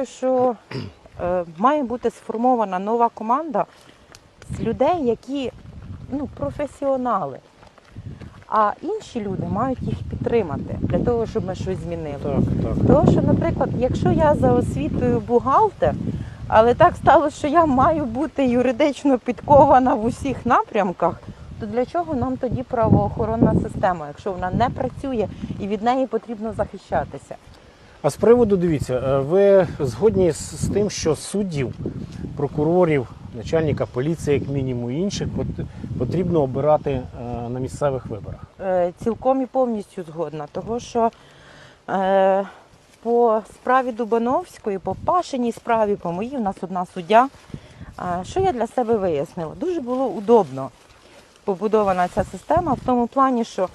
вважаю, що е, має бути сформована нова команда з людей, які ну, професіонали. А інші люди мають їх підтримати для того, щоб ми щось змінили. Так, так. Тому що, наприклад, якщо я за освітою бухгалтер, але так сталося, що я маю бути юридично підкована в усіх напрямках, то для чого нам тоді правоохоронна система, якщо вона не працює і від неї потрібно захищатися? А з приводу, дивіться, е, ви згодні з, тим, що суддів, прокурорів, начальника поліції, як мінімум, інших пот- потрібно обирати е, на місцевих виборах. Е, Цілком і повністю згодна, того що по справі Дубановської, по Пашиній справі, по моїй, у нас одна суддя. Що я для себе вияснила? Дуже було удобно побудована ця система в тому плані, що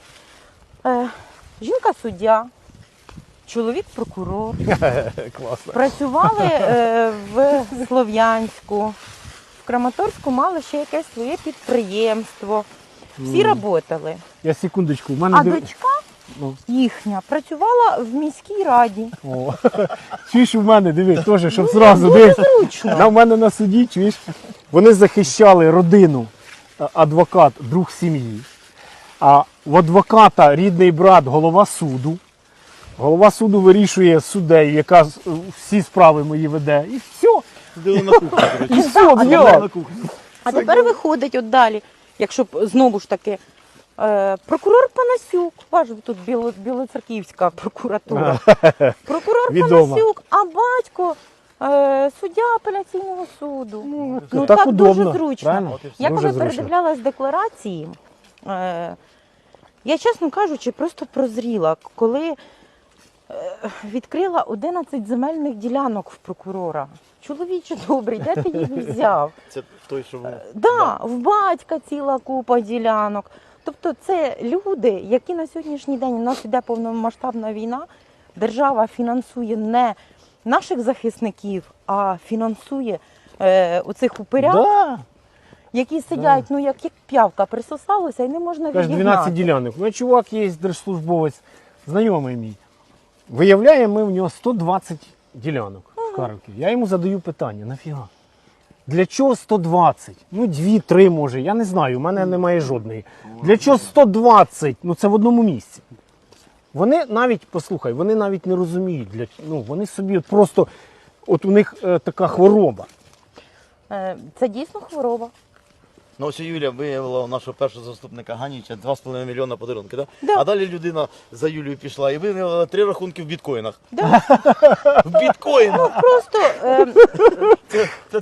е, жінка суддя, чоловік прокурор, Класно. працювали е, в Слов'янську, в Краматорську мали ще якесь своє підприємство. Всі Мгм. працювали. Я секундочку, у мене А дочка Ну. їхня працювала в міській раді. О. Чуєш у мене, диви, теж, Ну, щоб зразу Дуже дивись. зручно. На мене на суді, чуєш, вони захищали родину, а, адвокат, друг сім'ї. А в адвоката рідний брат, голова суду. Голова суду вирішує суддею, яка всі справи мої веде. І все. Сиділи на кухні, до речі. І все, а. На кухні. А тепер виходить от далі, якщо б знову ж таки. е, Прокурор Панасюк, ваш тут біло, білоцерківська прокуратура. Прокурор. Панасюк, а батько е, суддя апеляційного суду. Ну, так так удобно, дуже зручно. правильно? От і все. Я Дуже коли зручно. передивлялась декларації, е, я, чесно кажучи, просто прозріла, коли відкрила 11 земельних ділянок в прокурора. Чоловіче добрий, де ти їх взяв? Це той, що був. Да, в батька ціла купа ділянок. Тобто це люди, які на сьогоднішній день у нас іде повномасштабна війна. Держава фінансує не наших захисників, а фінансує е, оцих упиря, Да. які сидять, ну як, як п'явка присосалося, і не можна Каже, відігнати. 12 ділянок. У мене чувак є держслужбовець, знайомий мій. Виявляємо ми в нього 120 ділянок в Харкові. Я йому задаю питання: нафіга? Для чого 120? Ну, 2-3 може, я не знаю, у мене немає жодної. Для чого 120? Ну це в одному місці. Вони навіть, послухай, вони навіть не розуміють, для, ну, вони собі от просто, от у них е, така хвороба. Е, Це дійсно хвороба. Ну ось Юлія виявила у нашого першого заступника Ганіча 2,5 мільйона подарунки, да? Да. А далі людина за Юлією пішла і виявила три рахунки в біткоїнах. Да. В біткоїнах! Просто е, Це три